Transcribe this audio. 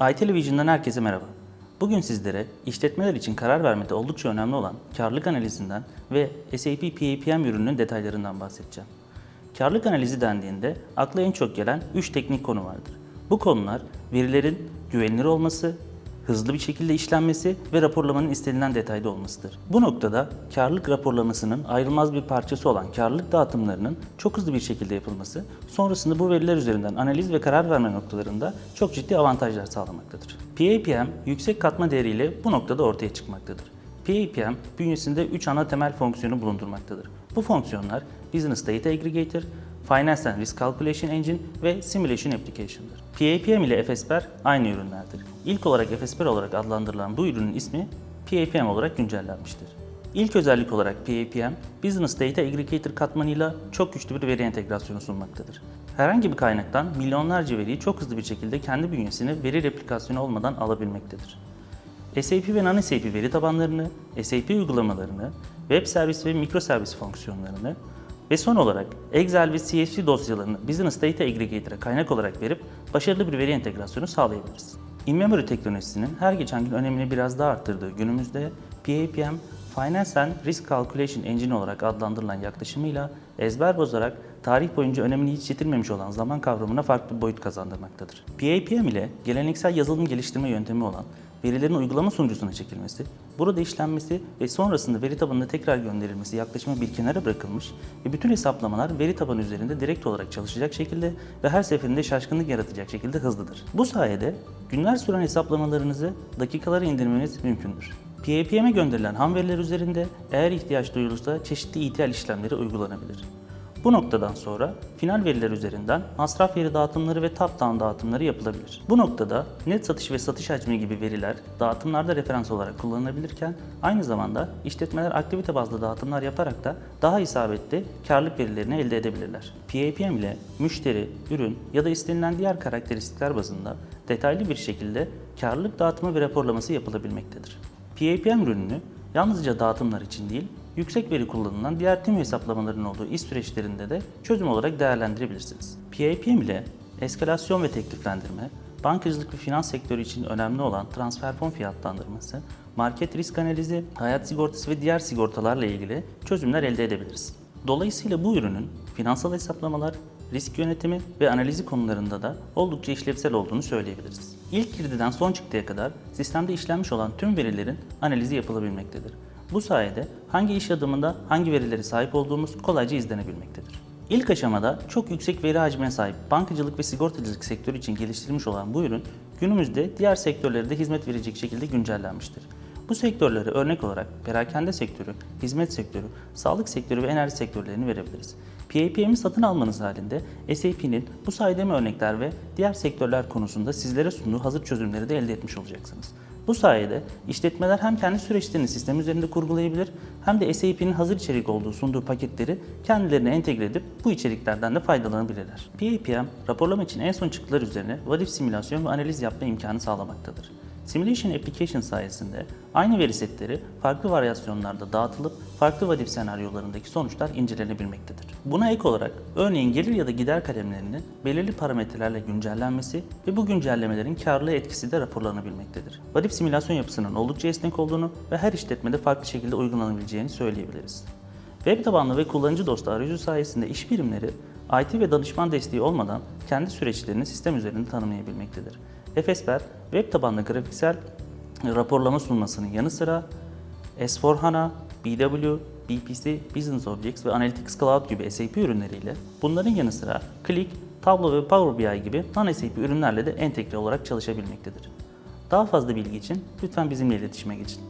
iTelevision'dan herkese merhaba. Bugün sizlere işletmeler için karar vermede oldukça önemli olan karlılık analizinden ve SAP PAPM ürününün detaylarından bahsedeceğim. Karlılık analizi dendiğinde akla en çok gelen 3 teknik konu vardır. Bu konular verilerin güvenilir olması, hızlı bir şekilde işlenmesi ve raporlamanın istenilen detayda olmasıdır. Bu noktada karlılık raporlamasının ayrılmaz bir parçası olan karlılık dağıtımlarının çok hızlı bir şekilde yapılması, sonrasında bu veriler üzerinden analiz ve karar verme noktalarında çok ciddi avantajlar sağlamaktadır. PAPM yüksek katma değeriyle bu noktada ortaya çıkmaktadır. PAPM bünyesinde 3 ana temel fonksiyonu bulundurmaktadır. Bu fonksiyonlar Business Data Aggregator, Finance and Risk Calculation Engine ve Simulation Application'dır. PAPM ile FSPR aynı ürünlerdir. İlk olarak FSPR olarak adlandırılan bu ürünün ismi PAPM olarak güncellenmiştir. İlk özellik olarak PAPM, Business Data Aggregator katmanıyla çok güçlü bir veri entegrasyonu sunmaktadır. Herhangi bir kaynaktan milyonlarca veriyi çok hızlı bir şekilde kendi bünyesine veri replikasyonu olmadan alabilmektedir. SAP ve non-SAP veri tabanlarını, SAP uygulamalarını, web servis ve mikroservis fonksiyonlarını ve son olarak Excel ve CSV dosyalarını Business Data Aggregator'a kaynak olarak verip başarılı bir veri entegrasyonu sağlayabiliriz. In-memory teknolojisinin her geçen gün önemini biraz daha arttırdığı günümüzde PAPM, Finance and Risk Calculation Engine olarak adlandırılan yaklaşımıyla ezber bozarak tarih boyunca önemini hiç yitirmemiş olan zaman kavramına farklı bir boyut kazandırmaktadır. PAPM ile geleneksel yazılım geliştirme yöntemi olan verilerin uygulama sunucusuna çekilmesi, burada işlenmesi ve sonrasında veri tabanına tekrar gönderilmesi yaklaşımı bir kenara bırakılmış ve bütün hesaplamalar veri tabanı üzerinde direkt olarak çalışacak şekilde ve her seferinde şaşkınlık yaratacak şekilde hızlıdır. Bu sayede günler süren hesaplamalarınızı dakikalara indirmeniz mümkündür. PAPM'e gönderilen ham veriler üzerinde eğer ihtiyaç duyulursa çeşitli ETL işlemleri uygulanabilir. Bu noktadan sonra final veriler üzerinden masraf veri dağıtımları ve top-down dağıtımları yapılabilir. Bu noktada net satış ve satış hacmi gibi veriler dağıtımlarda referans olarak kullanılabilirken aynı zamanda işletmeler aktivite bazlı dağıtımlar yaparak da daha isabetli karlılık verilerini elde edebilirler. PAPM ile müşteri, ürün ya da istenilen diğer karakteristikler bazında detaylı bir şekilde karlılık dağıtımı ve raporlaması yapılabilmektedir. PAPM ürününü yalnızca dağıtımlar için değil, yüksek veri kullanılan diğer tüm hesaplamaların olduğu iş süreçlerinde de çözüm olarak değerlendirebilirsiniz. PAPM ile eskalasyon ve tekliflendirme, bankacılık ve finans sektörü için önemli olan transfer fon fiyatlandırması, market risk analizi, hayat sigortası ve diğer sigortalarla ilgili çözümler elde edebiliriz. Dolayısıyla bu ürünün finansal hesaplamalar, risk yönetimi ve analizi konularında da oldukça işlevsel olduğunu söyleyebiliriz. İlk girdiden son çıktıya kadar sistemde işlenmiş olan tüm verilerin analizi yapılabilmektedir. Bu sayede hangi iş adımında hangi verilere sahip olduğumuz kolayca izlenebilmektedir. İlk aşamada çok yüksek veri hacmine sahip bankacılık ve sigortacılık sektörü için geliştirilmiş olan bu ürün günümüzde diğer sektörlere de hizmet verecek şekilde güncellenmiştir. Bu sektörlere örnek olarak perakende sektörü, hizmet sektörü, sağlık sektörü ve enerji sektörlerini verebiliriz. PAPM'i satın almanız halinde SAP'nin bu saydığım örnekler ve diğer sektörler konusunda sizlere sunduğu hazır çözümleri de elde etmiş olacaksınız. Bu sayede işletmeler hem kendi süreçlerini sistem üzerinde kurgulayabilir hem de SAP'nin hazır içerik olduğu sunduğu paketleri kendilerine entegre edip bu içeriklerden de faydalanabilirler. PAPM, raporlama için en son çıktılar üzerine vadif simülasyon ve analiz yapma imkanı sağlamaktadır. Simulation Application sayesinde aynı veri setleri farklı varyasyonlarda dağıtılıp farklı vadif senaryolarındaki sonuçlar incelenebilmektedir. Buna ek olarak örneğin gelir ya da gider kalemlerinin belirli parametrelerle güncellenmesi ve bu güncellemelerin karlılığı etkisi de raporlanabilmektedir. Vadif simülasyon yapısının oldukça esnek olduğunu ve her işletmede farklı şekilde uygulanabileceğini söyleyebiliriz. Web tabanlı ve kullanıcı dostu arayüzü sayesinde iş birimleri IT ve danışman desteği olmadan kendi süreçlerini sistem üzerinde tanımlayabilmektedir. FSPR, web tabanlı grafiksel raporlama sunmasının yanı sıra S4HANA, BW, BPC, Business Objects ve Analytics Cloud gibi SAP ürünleriyle bunların yanı sıra Click, Tableau ve Power BI gibi non-SAP ürünlerle de entegre olarak çalışabilmektedir. Daha fazla bilgi için lütfen bizimle iletişime geçin.